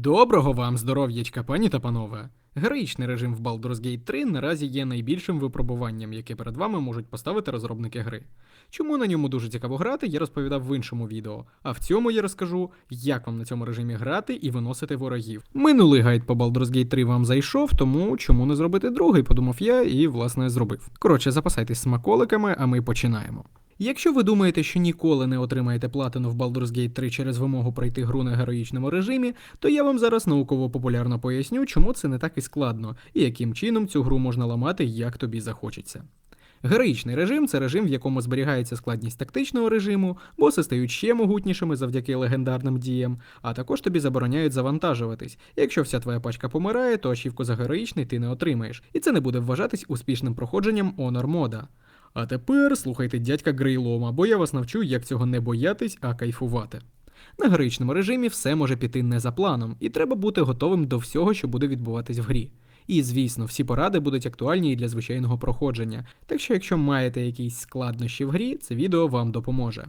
Доброго вам здоров'ячка, пані та панове! Героїчний режим в Baldur's Gate 3 наразі є найбільшим випробуванням, яке перед вами можуть поставити розробники гри. Чому на ньому дуже цікаво грати, я розповідав в іншому відео. А в цьому я розкажу, як вам на цьому режимі грати і виносити ворогів. Минулий гайд по Baldur's Gate 3 вам зайшов, тому чому не зробити другий, подумав я і власне зробив. Коротше, запасайтесь смаколиками, а ми починаємо. Якщо ви думаєте, що ніколи не отримаєте платину в Baldur's Gate 3 через вимогу пройти гру на героїчному режимі, то я вам зараз науково-популярно поясню, чому це не так і складно, і яким чином цю гру можна ламати, як тобі захочеться. Героїчний режим це режим, в якому зберігається складність тактичного режиму, боси стають ще могутнішими завдяки легендарним діям, а також тобі забороняють завантажуватись. Якщо вся твоя пачка помирає, то ачівку за героїчний ти не отримаєш, і це не буде вважатись успішним проходженням Honor мода. А тепер слухайте дядька Грейлома, бо я вас навчу, як цього не боятись, а кайфувати. На героїчному режимі все може піти не за планом, і треба бути готовим до всього, що буде відбуватись в грі. І звісно, всі поради будуть актуальні і для звичайного проходження, так що якщо маєте якісь складнощі в грі, це відео вам допоможе.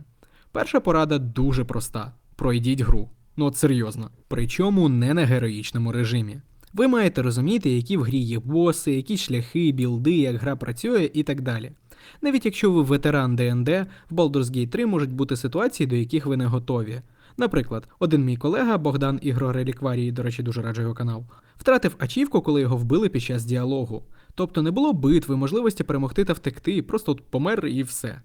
Перша порада дуже проста: пройдіть гру. Ну от серйозно. Причому не на героїчному режимі. Ви маєте розуміти, які в грі є боси, які шляхи, білди, як гра працює і так далі. Навіть якщо ви ветеран ДНД, в Baldur's Gate 3 можуть бути ситуації, до яких ви не готові. Наприклад, один мій колега Богдан Ігро Релікварії, до речі, дуже раджу його канал, втратив ачівку, коли його вбили під час діалогу. Тобто не було битви, можливості перемогти та втекти, просто от помер і все.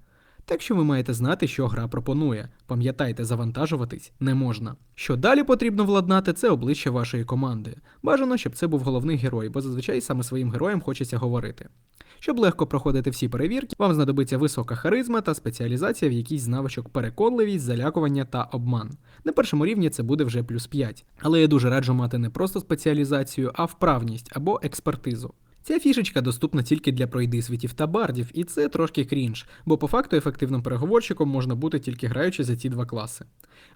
Так що ви маєте знати, що гра пропонує. Пам'ятайте, завантажуватись не можна. Що далі потрібно владнати, це обличчя вашої команди. Бажано, щоб це був головний герой, бо зазвичай саме своїм героям хочеться говорити. Щоб легко проходити всі перевірки, вам знадобиться висока харизма та спеціалізація в якійсь з навичок переконливість, залякування та обман. На першому рівні це буде вже плюс 5. Але я дуже раджу мати не просто спеціалізацію, а вправність або експертизу. Ця фішечка доступна тільки для пройдисвітів та бардів, і це трошки крінж, бо по факту ефективним переговорщиком можна бути тільки граючи за ці два класи.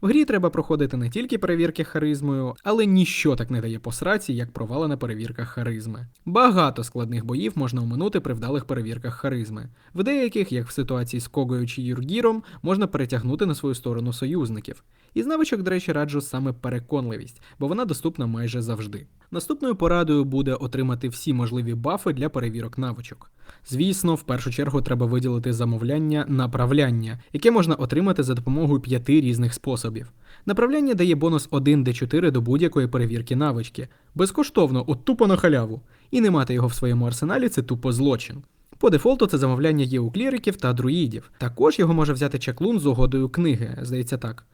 В грі треба проходити не тільки перевірки харизмою, але ніщо так не дає посраці, як провали на перевірках харизми. Багато складних боїв можна оминути при вдалих перевірках харизми. В деяких, як в ситуації з Когою чи Юргіром, можна перетягнути на свою сторону союзників. Із навичок, до речі, раджу саме переконливість, бо вона доступна майже завжди. Наступною порадою буде отримати всі можливі бафи для перевірок навичок. Звісно, в першу чергу треба виділити замовляння направляння, яке можна отримати за допомогою п'яти різних способів. Направляння дає бонус 1d4 до будь-якої перевірки навички, безкоштовно, от тупо на халяву, і не мати його в своєму арсеналі це тупо злочин. По дефолту це замовляння є у кліриків та друїдів. Також його може взяти чаклун з угодою книги, здається так.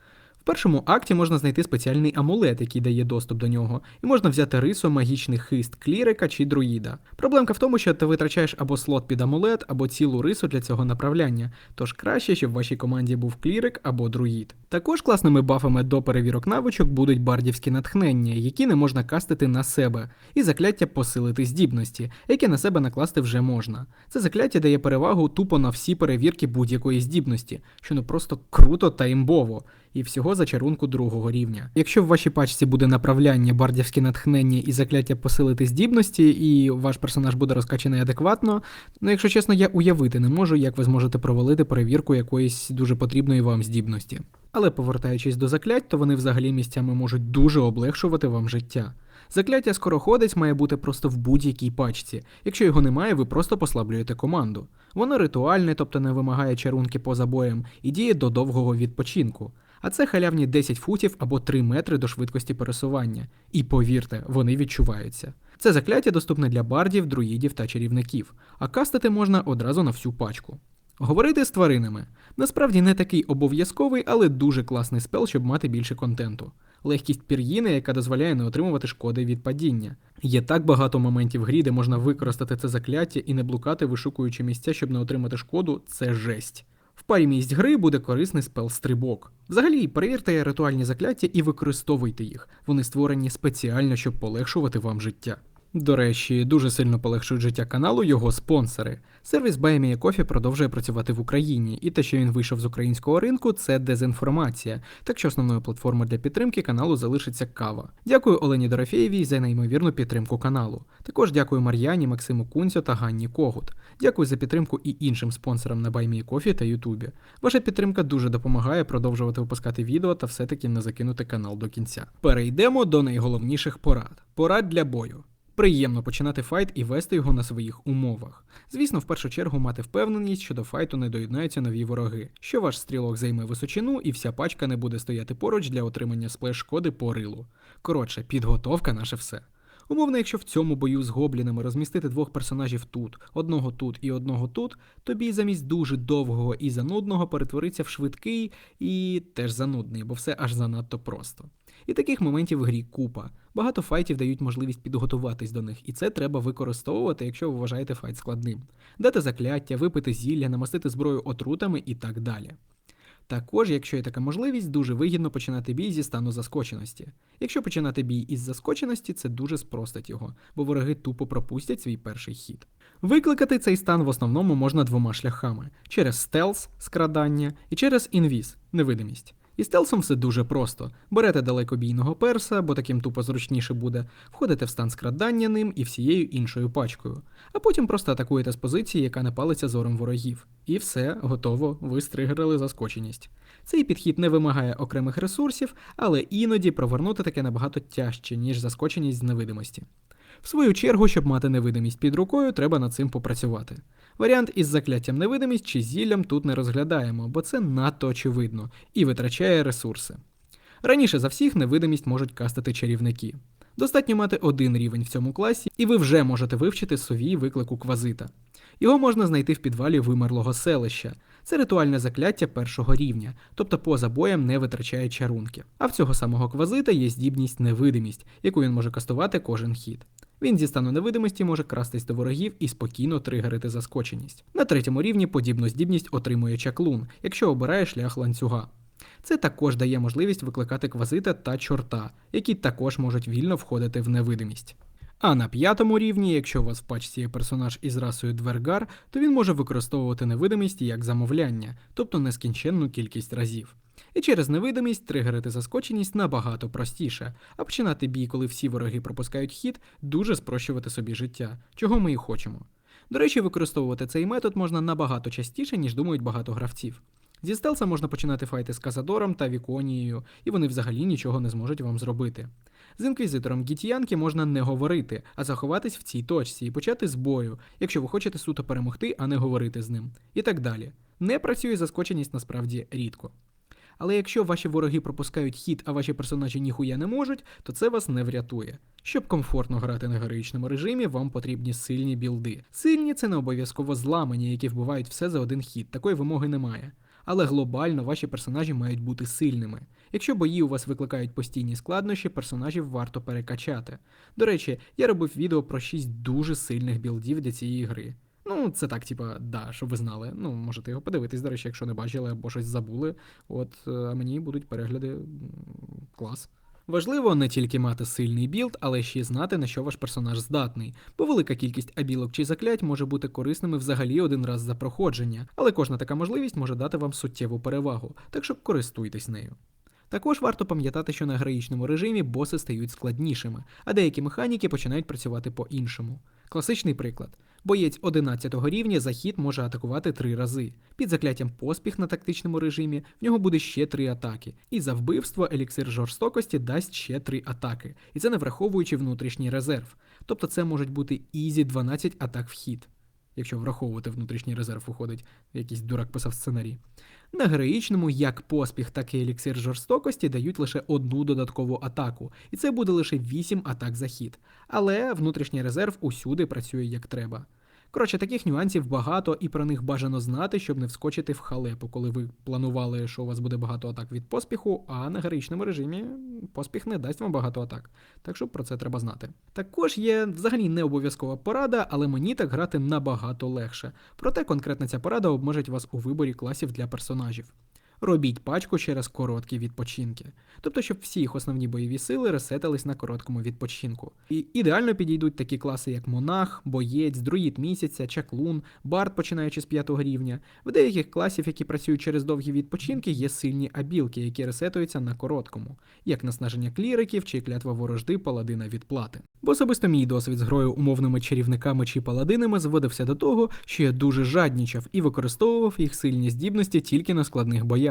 В першому акті можна знайти спеціальний амулет, який дає доступ до нього, і можна взяти рису магічний хист клірика чи друїда. Проблемка в тому, що ти витрачаєш або слот під амулет, або цілу рису для цього направляння, тож краще, щоб в вашій команді був клірик або друїд. Також класними бафами до перевірок навичок будуть бардівські натхнення, які не можна кастити на себе, і закляття посилити здібності, які на себе накласти вже можна. Це закляття дає перевагу тупо на всі перевірки будь-якої здібності, що ну просто круто та імбово і всього за чарунку другого рівня. Якщо в вашій пачці буде направляння, бардівське натхнення і закляття посилити здібності, і ваш персонаж буде розкачаний адекватно, ну якщо чесно, я уявити не можу, як ви зможете провалити перевірку якоїсь дуже потрібної вам здібності. Але повертаючись до заклять, то вони взагалі місцями можуть дуже облегшувати вам життя. Закляття скороходець має бути просто в будь-якій пачці. Якщо його немає, ви просто послаблюєте команду. Воно ритуальне, тобто не вимагає чарунки поза боєм, і діє до довгого відпочинку. А це халявні 10 футів або 3 метри до швидкості пересування. І повірте, вони відчуваються. Це закляття доступне для бардів, друїдів та чарівників, а кастити можна одразу на всю пачку. Говорити з тваринами насправді не такий обов'язковий, але дуже класний спел, щоб мати більше контенту. Легкість пір'їни, яка дозволяє не отримувати шкоди від падіння. Є так багато моментів в грі, де можна використати це закляття і не блукати, вишукуючи місця, щоб не отримати шкоду, це жесть. В парі місць гри буде корисний спел стрибок. Взагалі, перевірте ритуальні закляття і використовуйте їх. Вони створені спеціально, щоб полегшувати вам життя. До речі, дуже сильно полегшують життя каналу його спонсори. Сервіс Buy Coffee продовжує працювати в Україні, і те, що він вийшов з українського ринку, це дезінформація. Так що основною платформою для підтримки каналу залишиться кава. Дякую Олені Дорофєєвій за неймовірну підтримку каналу. Також дякую Мар'яні, Максиму Кунцю та Ганні Когут. Дякую за підтримку і іншим спонсорам на Buy Coffee та Ютубі. Ваша підтримка дуже допомагає продовжувати випускати відео та все-таки не закинути канал до кінця. Перейдемо до найголовніших порад. Порад для бою. Приємно починати файт і вести його на своїх умовах. Звісно, в першу чергу мати впевненість, що до файту не доєднаються нові вороги, що ваш стрілок займе височину і вся пачка не буде стояти поруч для отримання сплеш шкоди по рилу. Коротше, підготовка наше все. Умовно, якщо в цьому бою з гоблінами розмістити двох персонажів тут, одного тут і одного тут, то бій замість дуже довгого і занудного перетвориться в швидкий і теж занудний, бо все аж занадто просто. І таких моментів в грі купа. Багато файтів дають можливість підготуватись до них, і це треба використовувати, якщо ви вважаєте файт складним. Дати закляття, випити зілля, намастити зброю отрутами і так далі. Також, якщо є така можливість, дуже вигідно починати бій зі стану заскоченості. Якщо починати бій із заскоченості, це дуже спростить його, бо вороги тупо пропустять свій перший хід. Викликати цей стан в основному можна двома шляхами: через стелс скрадання і через інвіз невидимість. І стелсом все дуже просто. Берете далекобійного перса, бо таким тупо зручніше буде, входите в стан скрадання ним і всією іншою пачкою, а потім просто атакуєте з позиції, яка не палиться зором ворогів. І все, готово, ви стригерили заскоченість. Цей підхід не вимагає окремих ресурсів, але іноді провернути таке набагато тяжче, ніж заскоченість з невидимості. В свою чергу, щоб мати невидимість під рукою, треба над цим попрацювати. Варіант із закляттям невидимість чи зіллям тут не розглядаємо, бо це надто очевидно і витрачає ресурси. Раніше за всіх невидимість можуть кастити чарівники. Достатньо мати один рівень в цьому класі, і ви вже можете вивчити совій виклику квазита. Його можна знайти в підвалі вимерлого селища. Це ритуальне закляття першого рівня, тобто поза боєм не витрачає чарунки. А в цього самого квазита є здібність невидимість, яку він може кастувати кожен хід. Він зі стану невидимості може крастись до ворогів і спокійно тригерити заскоченість. На третьому рівні подібну здібність отримує чаклун, якщо обирає шлях ланцюга. Це також дає можливість викликати квазита та чорта, які також можуть вільно входити в невидимість. А на п'ятому рівні, якщо у вас в пачці є персонаж із расою Двергар, то він може використовувати невидимість як замовляння, тобто нескінченну кількість разів. І через невидимість тригерити заскоченість набагато простіше, а починати бій, коли всі вороги пропускають хід, дуже спрощувати собі життя, чого ми і хочемо. До речі, використовувати цей метод можна набагато частіше, ніж думають багато гравців. Зі стелса можна починати файти з Казадором та Віконією, і вони взагалі нічого не зможуть вам зробити. З інквізитором Гітіянки можна не говорити, а заховатись в цій точці і почати з бою, якщо ви хочете суто перемогти, а не говорити з ним. І так далі. Не працює заскоченість насправді рідко. Але якщо ваші вороги пропускають хід, а ваші персонажі ніхуя не можуть, то це вас не врятує. Щоб комфортно грати на героїчному режимі, вам потрібні сильні білди. Сильні це не обов'язково зламані, які вбивають все за один хід. Такої вимоги немає. Але глобально ваші персонажі мають бути сильними. Якщо бої у вас викликають постійні складнощі, персонажів варто перекачати. До речі, я робив відео про 6 дуже сильних білдів для цієї гри. Ну, це так, типа, да, щоб ви знали. Ну, можете його подивитись, до речі, якщо не бачили або щось забули. От, е, а мені будуть перегляди клас. Важливо не тільки мати сильний білд, але ще й знати, на що ваш персонаж здатний, бо велика кількість абілок чи заклять може бути корисними взагалі один раз за проходження, але кожна така можливість може дати вам суттєву перевагу, так що користуйтесь нею. Також варто пам'ятати, що на героїчному режимі боси стають складнішими, а деякі механіки починають працювати по-іншому. Класичний приклад. Боєць 11 рівня за хід може атакувати три рази. Під закляттям поспіх на тактичному режимі в нього буде ще три атаки. І за вбивство еліксир жорстокості дасть ще три атаки. І це не враховуючи внутрішній резерв. Тобто це можуть бути ізі 12 атак в хід. Якщо враховувати внутрішній резерв, виходить, якийсь дурак писав сценарій. На героїчному як поспіх, так і еліксир жорстокості дають лише одну додаткову атаку, і це буде лише 8 атак за хід. Але внутрішній резерв усюди працює як треба. Коротше, таких нюансів багато, і про них бажано знати, щоб не вскочити в халепу, коли ви планували, що у вас буде багато атак від поспіху, а на героїчному режимі поспіх не дасть вам багато атак. Так що про це треба знати. Також є взагалі не обов'язкова порада, але мені так грати набагато легше. Проте конкретно ця порада обмежить вас у виборі класів для персонажів. Робіть пачку через короткі відпочинки. Тобто, щоб всі їх основні бойові сили ресетились на короткому відпочинку. І ідеально підійдуть такі класи, як Монах, Боєць, Друїд місяця, Чаклун, Бард, починаючи з 5 рівня. В деяких класів, які працюють через довгі відпочинки, є сильні абілки, які ресетуються на короткому, як наснаження кліриків чи клятва ворожди паладина відплати. Бо особисто мій досвід з грою умовними чарівниками чи паладинами зводився до того, що я дуже жаднічав і використовував їх сильні здібності тільки на складних боях.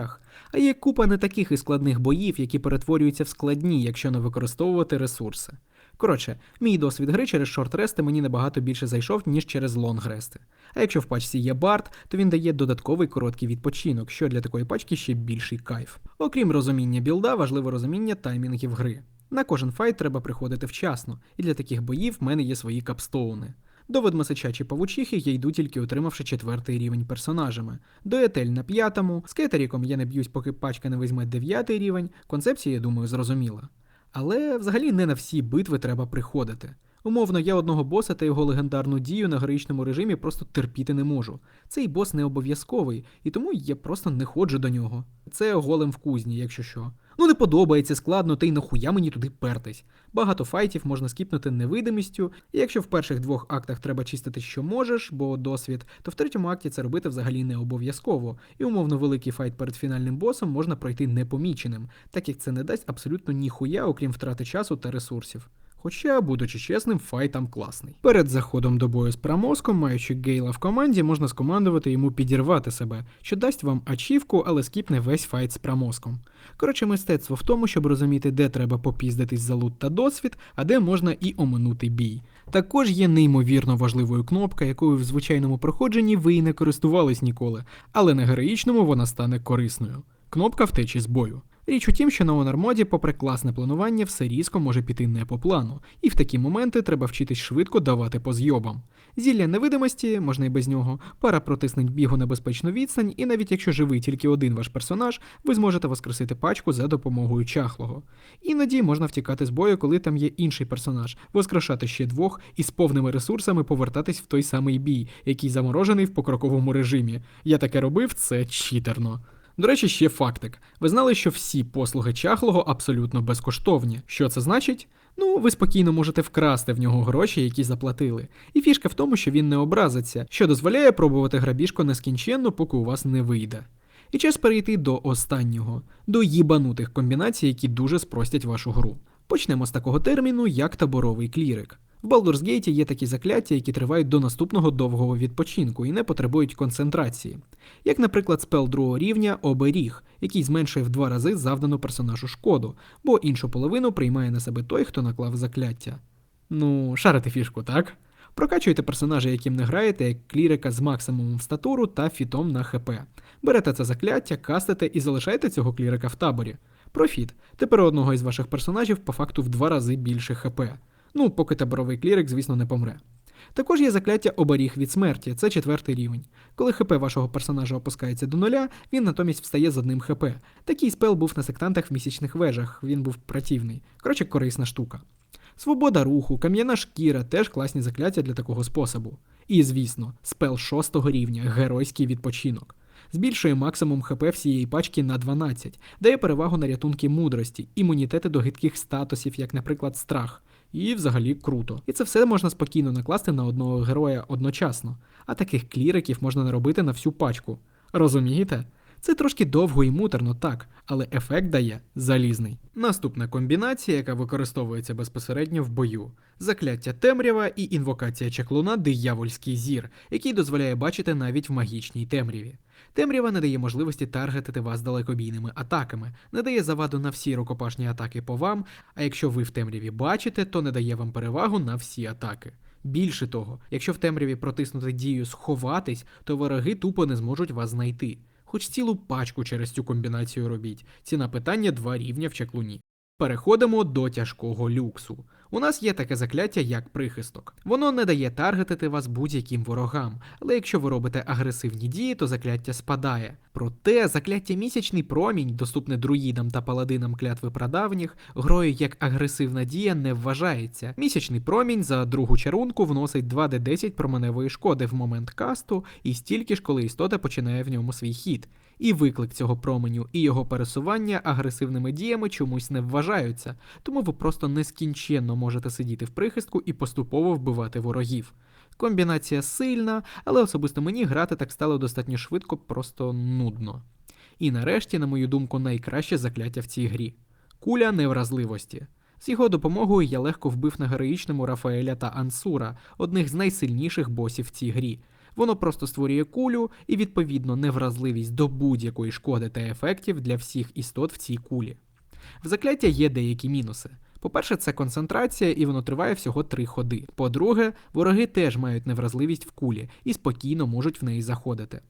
А є купа не таких і складних боїв, які перетворюються в складні, якщо не використовувати ресурси. Коротше, мій досвід гри через шорт-рести мені набагато більше зайшов, ніж через лонг-рести. А якщо в пачці є бард, то він дає додатковий короткий відпочинок, що для такої пачки ще більший кайф. Окрім розуміння білда, важливо розуміння таймінгів гри. На кожен файт треба приходити вчасно, і для таких боїв в мене є свої капстоуни. До ведмесича чи павучихи я йду тільки отримавши четвертий рівень персонажами. До етель на п'ятому, з кетеріком я не б'юсь, поки пачка не візьме дев'ятий рівень. Концепція, я думаю, зрозуміла. Але взагалі не на всі битви треба приходити. Умовно, я одного боса та його легендарну дію на героїчному режимі просто терпіти не можу. Цей бос не обов'язковий, і тому я просто не ходжу до нього. Це голем в кузні, якщо що. Ну не подобається складно, та й нахуя мені туди пертись. Багато файтів можна скіпнути невидимістю, і якщо в перших двох актах треба чистити, що можеш, бо досвід, то в третьому акті це робити взагалі не обов'язково, і умовно великий файт перед фінальним босом можна пройти непоміченим, так як це не дасть абсолютно ніхуя, окрім втрати часу та ресурсів. Хоча, будучи чесним, файт там класний. Перед заходом до бою з промозком, маючи Гейла в команді, можна скомандувати йому підірвати себе, що дасть вам ачівку, але скіпне весь файт з промозком. Коротше, мистецтво в тому, щоб розуміти, де треба попіздитись за лут та досвід, а де можна і оминути бій. Також є неймовірно важливою кнопка, якою в звичайному проходженні ви і не користувались ніколи, але на героїчному вона стане корисною. Кнопка втечі з бою. Річ у тім, що на Онармоді, попри класне планування, все різко може піти не по плану, і в такі моменти треба вчитись швидко давати по зйобам. Зілля невидимості, можна й без нього, пара протиснень бігу на безпечну відстань, і навіть якщо живий тільки один ваш персонаж, ви зможете воскресити пачку за допомогою чахлого. Іноді можна втікати з бою, коли там є інший персонаж, воскрешати ще двох і з повними ресурсами повертатись в той самий бій, який заморожений в покроковому режимі. Я таке робив, це читерно. До речі, ще фактик. Ви знали, що всі послуги чахлого абсолютно безкоштовні. Що це значить? Ну, ви спокійно можете вкрасти в нього гроші, які заплатили. І фішка в тому, що він не образиться, що дозволяє пробувати грабіжку нескінченно, поки у вас не вийде. І час перейти до останнього, до їбанутих комбінацій, які дуже спростять вашу гру. Почнемо з такого терміну, як таборовий клірик. В Baldur's Gate є такі закляття, які тривають до наступного довгого відпочинку і не потребують концентрації, як, наприклад, спел другого рівня оберіг, який зменшує в два рази завдану персонажу шкоду, бо іншу половину приймає на себе той, хто наклав закляття. Ну, шарите фішку, так? Прокачуєте персонажа, яким не граєте, як клірика з максимумом статуру та фітом на ХП. Берете це закляття, кастите і залишаєте цього клірика в таборі. Профіт. Тепер у одного із ваших персонажів по факту в два рази більше ХП. Ну, поки таборовий клірик, звісно, не помре. Також є закляття оберіг від смерті, це четвертий рівень. Коли ХП вашого персонажа опускається до нуля, він натомість встає з одним ХП. Такий спел був на сектантах в місячних вежах, він був противний. Коротше, корисна штука. Свобода руху, кам'яна шкіра теж класні закляття для такого способу. І, звісно, спел шостого рівня геройський відпочинок. Збільшує максимум ХП всієї пачки на 12, дає перевагу на рятунки мудрості, імунітети до гидких статусів, як, наприклад, страх. І взагалі круто. І це все можна спокійно накласти на одного героя одночасно, а таких кліриків можна наробити на всю пачку. Розумієте? Це трошки довго і муторно, так, але ефект дає залізний. Наступна комбінація, яка використовується безпосередньо в бою: закляття темрява і інвокація чаклуна диявольський зір, який дозволяє бачити навіть в магічній темряві. Темрява не дає можливості таргетити вас далекобійними атаками, не дає заваду на всі рукопашні атаки по вам, а якщо ви в темряві бачите, то не дає вам перевагу на всі атаки. Більше того, якщо в темряві протиснути дію сховатись, то вороги тупо не зможуть вас знайти. Хоч цілу пачку через цю комбінацію робіть. Ціна питання два рівня в чаклуні. Переходимо до тяжкого люксу. У нас є таке закляття, як прихисток. Воно не дає таргетити вас будь-яким ворогам, але якщо ви робите агресивні дії, то закляття спадає. Проте закляття місячний промінь, доступне друїдам та паладинам клятви прадавніх, грою як агресивна дія не вважається. Місячний промінь за другу чарунку вносить 2d10 променевої шкоди в момент касту і стільки ж, коли істота починає в ньому свій хід. І виклик цього променю і його пересування агресивними діями чомусь не вважаються, тому ви просто нескінченно можете сидіти в прихистку і поступово вбивати ворогів. Комбінація сильна, але особисто мені грати так стало достатньо швидко, просто нудно. І нарешті, на мою думку, найкраще закляття в цій грі куля невразливості. З його допомогою я легко вбив на героїчному Рафаеля та Ансура, одних з найсильніших босів в цій грі. Воно просто створює кулю і, відповідно, невразливість до будь-якої шкоди та ефектів для всіх істот в цій кулі. В закляття є деякі мінуси. По-перше, це концентрація, і воно триває всього три ходи. По-друге, вороги теж мають невразливість в кулі і спокійно можуть в неї заходити.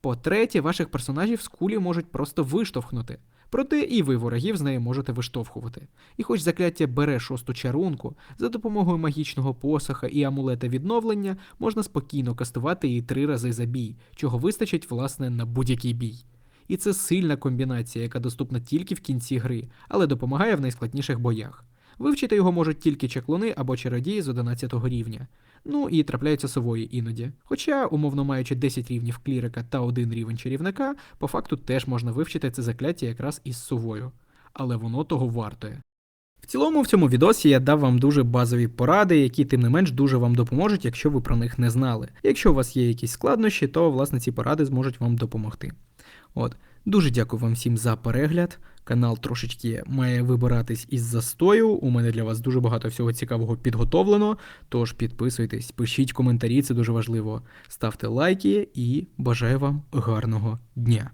По-третє, ваших персонажів з кулі можуть просто виштовхнути. Проте і ви ворогів з неї можете виштовхувати. І хоч закляття бере шосту чарунку, за допомогою магічного посоха і амулета відновлення можна спокійно кастувати її три рази за бій, чого вистачить, власне, на будь-який бій. І це сильна комбінація, яка доступна тільки в кінці гри, але допомагає в найскладніших боях. Вивчити його можуть тільки чаклуни або чародії з 11 рівня. Ну і трапляються сової іноді. Хоча, умовно маючи 10 рівнів клірика та один рівень чарівника, по факту теж можна вивчити це закляття якраз із совою. Але воно того вартує. В цілому, в цьому відосі я дав вам дуже базові поради, які тим не менш дуже вам допоможуть, якщо ви про них не знали. Якщо у вас є якісь складнощі, то власне ці поради зможуть вам допомогти. От, дуже дякую вам всім за перегляд. Канал трошечки має вибиратись із застою. У мене для вас дуже багато всього цікавого підготовлено. Тож підписуйтесь, пишіть коментарі, це дуже важливо. Ставте лайки і бажаю вам гарного дня.